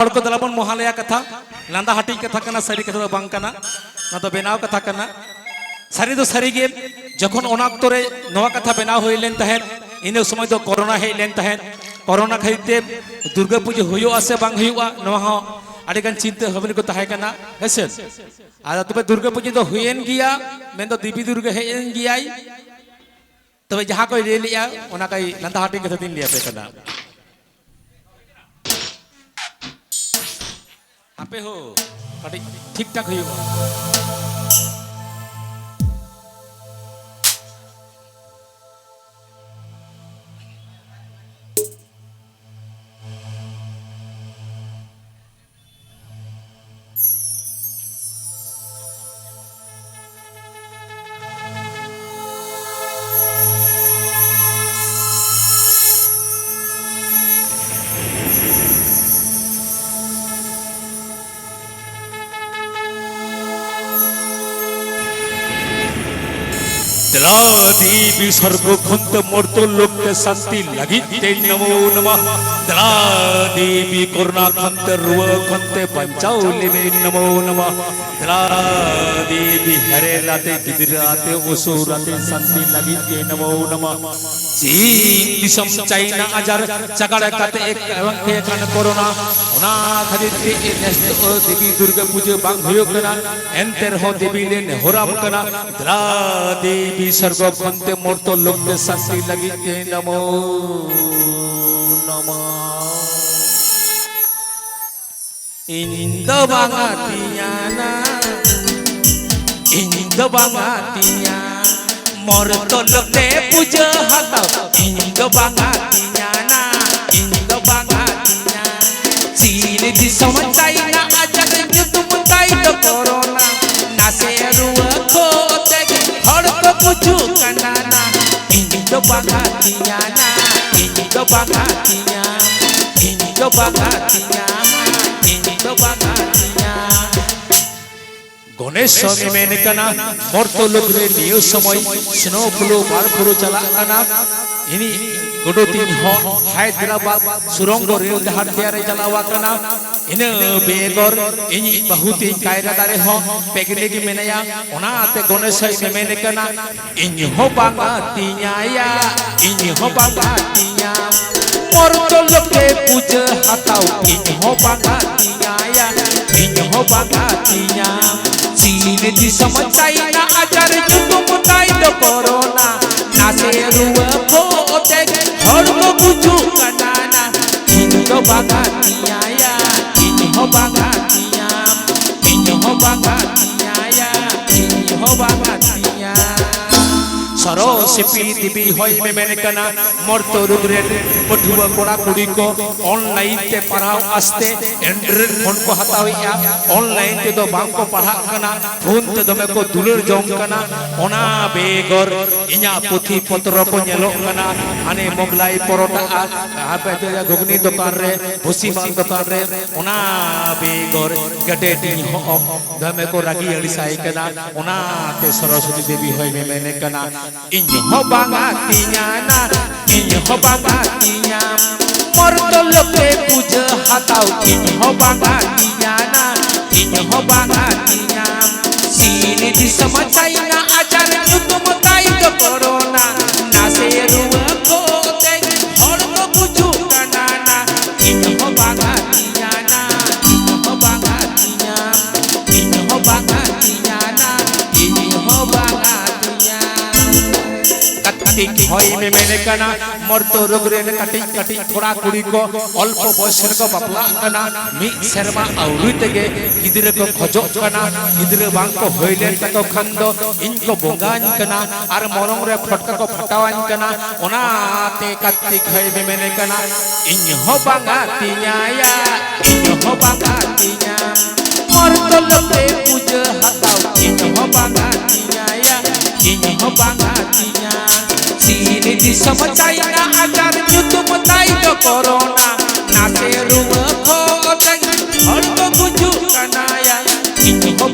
ᱦᱚᱲ ᱠᱚ ᱫᱟᱞᱟᱵᱚᱱ ᱢᱚᱦᱟᱞᱮᱭᱟ ᱠᱟᱛᱷᱟ ᱞᱟᱸᱫᱟ ᱦᱟᱹᱴᱤᱧ ᱠᱟᱛᱷᱟ ᱠᱟᱱᱟ ᱥᱟᱹᱨᱤ ᱠᱟᱛᱷᱟ ᱫᱚ ᱵᱟᱝ ᱠᱟᱱᱟ ᱚᱱᱟ ᱫᱚ ᱵᱮᱱᱟᱣ ᱠᱟᱛᱷᱟ ᱠᱟᱱᱟ ᱥᱟᱹᱨᱤ ᱫᱚ ᱥᱟᱹᱨᱤᱜᱮ ᱡᱚᱠᱷᱚᱱ ᱚᱱᱟ ᱚᱠᱛᱚ ᱨᱮ ᱱᱚᱣᱟ ᱠᱟᱛᱷᱟ ᱵᱮᱱᱟᱣ ᱦᱩᱭ ᱞᱮᱱ ᱛᱟᱦᱮᱸᱫ ᱤᱱᱟᱹ ᱥᱚᱢᱚᱭ ᱫᱚ ᱠᱚᱨᱳᱱᱟ ᱦᱮᱡ ᱞᱮᱱ ᱛᱟᱦᱮᱸᱫ ᱠᱚᱨᱳᱱᱟ ᱠᱷᱟᱹᱛᱤᱨ ᱛᱮ ᱫᱩᱨᱜᱟᱹ ᱯᱩᱡᱟᱹ ᱦᱩᱭᱩᱜᱼᱟ ᱥᱮ ᱵᱟᱝ ᱦᱩᱭᱩᱜᱼᱟ ᱱᱚᱣᱟ ᱦᱚᱸ ᱟᱹᱰᱤᱜᱟᱱ ᱪᱤᱱᱛᱟᱹ ᱵᱷᱟᱵᱱᱟ ᱠᱚ ᱛᱟᱦᱮᱸ ᱠᱟᱱᱟ ᱦᱮᱸᱥᱮ ᱟᱨ ᱛᱚᱵᱮ ᱫᱩᱨᱜᱟᱹ ᱯᱩᱡᱟᱹ ᱫᱚ ᱦᱩᱭᱮᱱ ᱜᱮᱭᱟ ᱢᱮᱱᱫᱚ ᱫᱮᱵᱤ ᱫᱩᱨᱜᱟᱹ ᱦᱮᱡ ᱮᱱ ᱜᱮᱭᱟᱭ ᱛᱚᱵᱮ ᱡᱟᱦᱟᱸ ᱠᱚᱭ ᱞᱟᱹᱭ ᱞᱮᱜᱼᱟ ᱚᱱᱟ ᱠᱚᱭ ᱞᱟᱸᱫᱟ ᱦᱟᱹᱴᱤᱧ ᱠᱟᱛᱮᱫ ᱤᱧ ᱞᱟᱹᱭ ᱟᱯᱮ ᱠᱟᱱᱟ চাপে হোক ঠিকঠাক হইব द्रादेवी सर्वभुंत मूर्त लोक शांति लगी ते नमो नमः द्रादेवी करुणा खंत रुव खंत पंचावली में नमो नमः द्रादेवी हरे लाते बिदराते ओसुराते शांति लगी ते नमो नमः चीन दिशम चाइना अजर चकड़ कते एक अंके कन कोरोना ओना खदिते ए नेस्त ओ देवी दुर्गा पूजे बांग भयो कना एंतर हो देवी ने होराम कना द्रादेवी দেবী সর্বক্ষন্তে মূর্ত লোককে শান্তি লাগিতে নমো নমঃ মরত লোকে পুজো হাতাও ইন্দ বাঙাতিয়ানা ইন্দ বাঙাতিয়া চীন হড়ক পুজু কানানা ইন্দ বাঙাতিয়ানা ইন্দ বাঙাতিয়া ইন্দ বাঙাতিয়া ইন্দ বাঙাতিয়া গণেশ স্বামী মেন কানা মর্ত লোক রে নিয় সময় স্নো ফ্লো বার ফ্লো চালা কানা ইনি গোডো তিন হ হায়দ্রাবাদ সুরঙ্গ রেল ডাহার তেয়ারে চালাওয়া কানা ইনে বেগর ইনি বহুতি কায়রা দারে হ পেগলে কি মেনায়া ওনাতে গণেশ স্বামী মেন কানা ইনি হো বাঙা তিয়ায়া ইনি হো বাঙা তিয়া মর্ত লোকে পূজা হাতাও ইনি হো বাঙা তিয়ায়া ইনি হো বাঙা তিয়া চীন দিশম চাইনা আজার যুদ্ধ তাই তো করোনা নাসে রুয়া ফোতে হড়ম বুঝু কানানা ইন্দ বাগাতিয়ায়া ইনহ বাগাতিয়া ইনহ বাগাতিয়ায়া ইনহ বাগাতিয়া সরস্বতী দেবী සරෝසිපී දිවි හොයි මෙමෙකන මොර්තෝ රුදුරෙන් පොඩුව කොඩා को ऑनलाइन ते तो को पढ़ा कना फ़ोन ते को दुलर जोम कना ओना बेगर इना पोथी पत्र को नेलो कना हाने मोगलाई परोटा आपे जो घुगनी दुकान रे भूसी मांग दुकान रे ओना बेगर गडे हो दमे को रागी अड़ी साई कना ओना ते सरस्वती देवी होय में मैंने कना হো বাঙা না ইñ হো বাঙাতিয়া মর্ত লোকে পুজ হাতাও ইñ বাঙা বাঙাতিয়া না ইñ হো বাঙাতিয়া সিন দিশম চাইনা আচার কার্তিক হয় মেমেনে কানা। মর্ত রোগ রে কাটিক কাটিক থোড়া কুড়ি কো। অল্প বয়সের কো বাপলা কানা মি সেরমা আউরি তেগে। গিদরে কো খজক কানা। গিদরে বাং কো হইলেন তাকো খন্দ। ইন কো বঙ্গান কানা আর মরং রে ফটকা কো ফটাওয়ান কানা ওনাতে কার্তিক হয় মেমেনে কানা। ইন হো বাঙ্গা তিয়ায়া ইন হো বাঙ্গা তিয়া মর্ত লোকে পূজা হাতাও। ইন হো বাঙ্গা তিয়ায়া ইন হো বাঙ্গা তিয়া চীন চাই না আচার যুদ্ধ তাই তো করোনা নাসে রুম খোতে হড়ক বুঝু কানায়া। ইন হো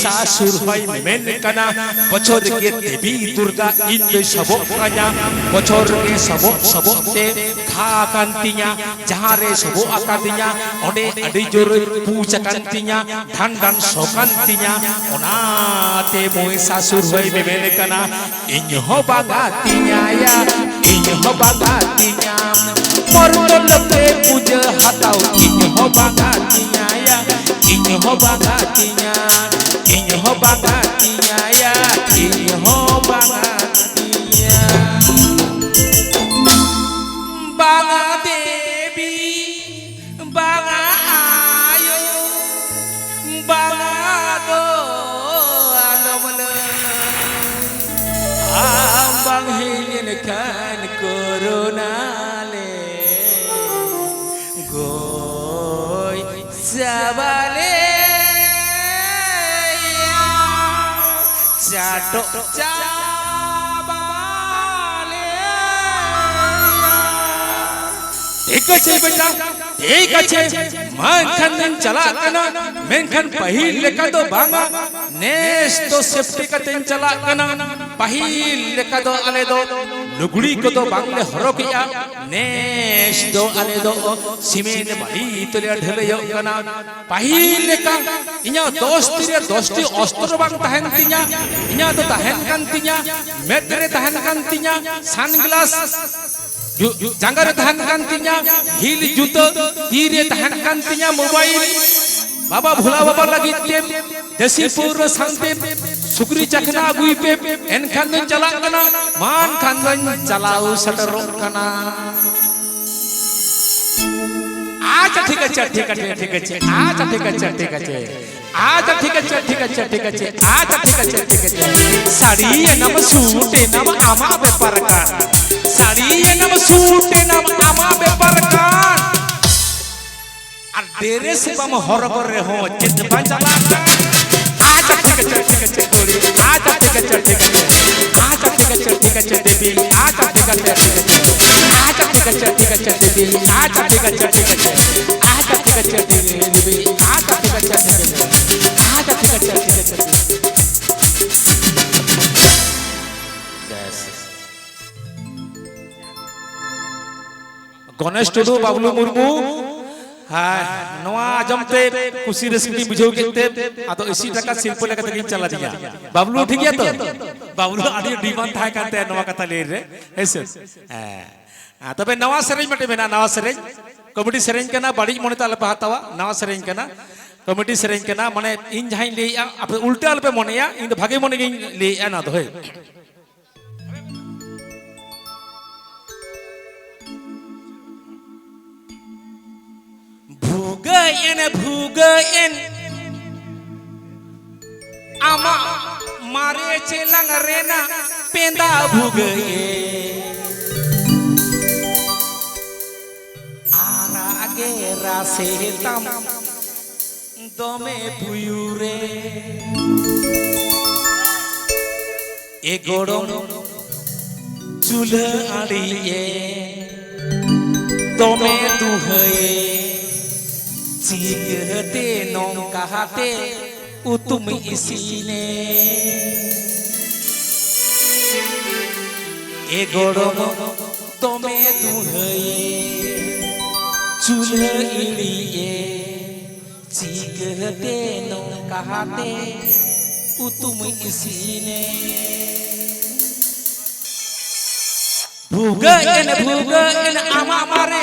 শাশুর হয় মেনকানা বছর কে দেবী দুর্গা ইন্দ্র সব কানা। বছর কে সব সব তে খা কান্তিয়া, যাহারে সব আকাদিয়া অনে আডি জোর পূজা কান্তিয়া, ধান ধান সকান্তিয়া। অনাতে মই শাশুর হয় মেনকানা ইঞ্জ বাগাতিয়া ইঞ্জ বাগাতিয়া। মরদল পে পূজা হাতাও ইঞ্জ বাগাতিয়া ইঞ্জ বাগাতিয়া। inyo baba inyaya inyo baba inya banga devi banga ayo banga do alamala ambang hilin kai chato chabale ঠিক আছে বেটা, ঠিক আছে। মানখান দিন চালা কানা? মেনখান পহিল লেখা তো বাঙা নেস তো সেফটি কাতেন চালা কানা? পহিল লেখা তো আলে দো। লুগড়ি কো তো বাংলে হরকিয়া? নেস দো আলে দো, সিমেন বাড়ি তোলে ঢেলে কানা। পাহিল ইña 10 টিরে 10 টি অস্ত্র বাং তাহেন তিña ইña তো তাহেন কান তিña মেদরে তাহেন কান তিña সানগ্লাস জাঙ্গা রে তাহান কান্তিnya হিল জুতো, তীরে তাহান কান্তিnya মোবাইল লাগি টেপ দেশি পুর শান্তি। সুকরি চাকনা আগুই পে এন খান দিন চালাক কানা মান খান দিন চালাও সটর কানা আচ্ছা ঠিক আছে ঠিক আছে ঠিক আছে। আচ্ছা ঠিক আছে ঠিক আছে। আচ্ছা ঠিক আছে ঠিক আছে ঠিক আছে। আচ্ছা ঠিক আছে ঠিক আছে। শাড়ি নাম সুটে নাম আমা ব্যাপার কান। শাড়ি নাম সুটে আর ড্রেস বাম হর করে হো চিত বাঁচালা আচ্ছা ঠিক আছে ঠিক আছে গড়ি আচ্ছা ঠিক আছে ঠিক আছে আচ্ছা ঠিক আছে ঠিক আছে দেবী আচ্ছা ঠিক আছে ঠিক আছে আচ্ছা ঠিক আছে ঠিক আছে দেবী আচ্ছা ঠিক আছে ঠিক আছে আচ্ছা ঠিক আছে দেবী আচ্ছা ঠিক আছে ঠিক আছে আচ্ছা ঠিক আছে ঠিক আছে গণেশ নয়া আজমতে খুশি রেসিপি বুঝাও কেতে আতো 80 টাকা শিল্প লেখা থেকে চালা দিয়া বাবলু ঠিক আছে তো বাবলু আদি ডিমান্ড থাই কাতে নয়া কথা লে রে এসে হ্যাঁ তবে নয়া সেরেঞ্জ মতে মেনা নয়া সেরেঞ্জ কমিটি সেরেঞ্জ কেনা বাড়ি মনে তালে পাহাতাওয়া নয়া সেরেঞ্জ কেনা কমিটি সেরেঞ্জ কেনা মানে ইন যাই লেয়া আপনি উল্টা আলপে মনেয়া ইন ভাগে মনে গই লেয়া না তো হয় ভুগয়েন ভুগয়েন আমা মারেছে লাংরে না পেন্দা ভুগয়ে আর আগে রাসে তাম দমে পুয়ুরে এ গরম চুল আড়িয়ে দমে দুহয়ে চিগতে নৌকাহাতে উতুম ইসিনে এ গরম তমে দুহয়ে চুল ইড়িয়ে চিগতে নৌকাহাতে উতুম ইসিনে ভুগয়েন ভুগয়েন আমারে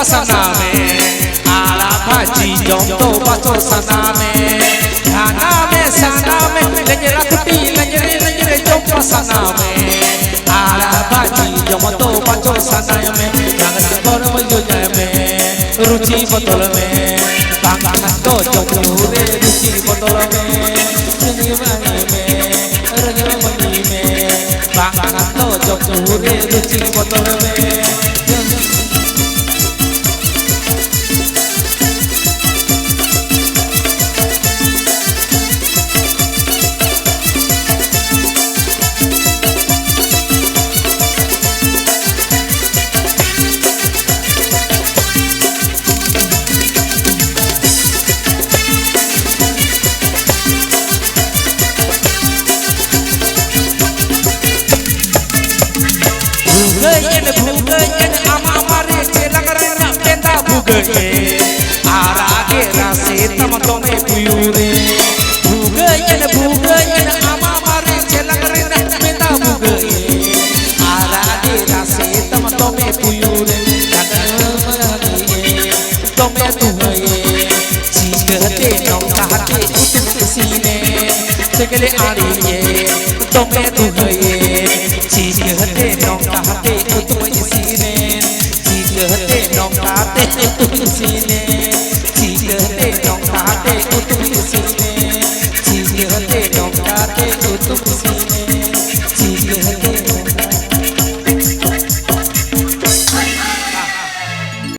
বাসনামে আলা ভাজি জমতো বাসনামে ধানামে সানামে নজর রাখতি নজরে নজরে জম বাসনামে আলা ভাজি জমতো বাসনামে নাগর গরম যোজনে रुचि बदल में बांगा तो जमूरे रुचि बदल में रंगवानी में रंगमनी में बांगा तो जमूरे रुचि बदल में ঢুকে আর আগে রাসে তম তমে পিউরে ভুগয়েন ভুগয়েন আমা মারে চেলাকরে মেদা ভুগয়েন আর আগে রাসে তম তমে পিউরে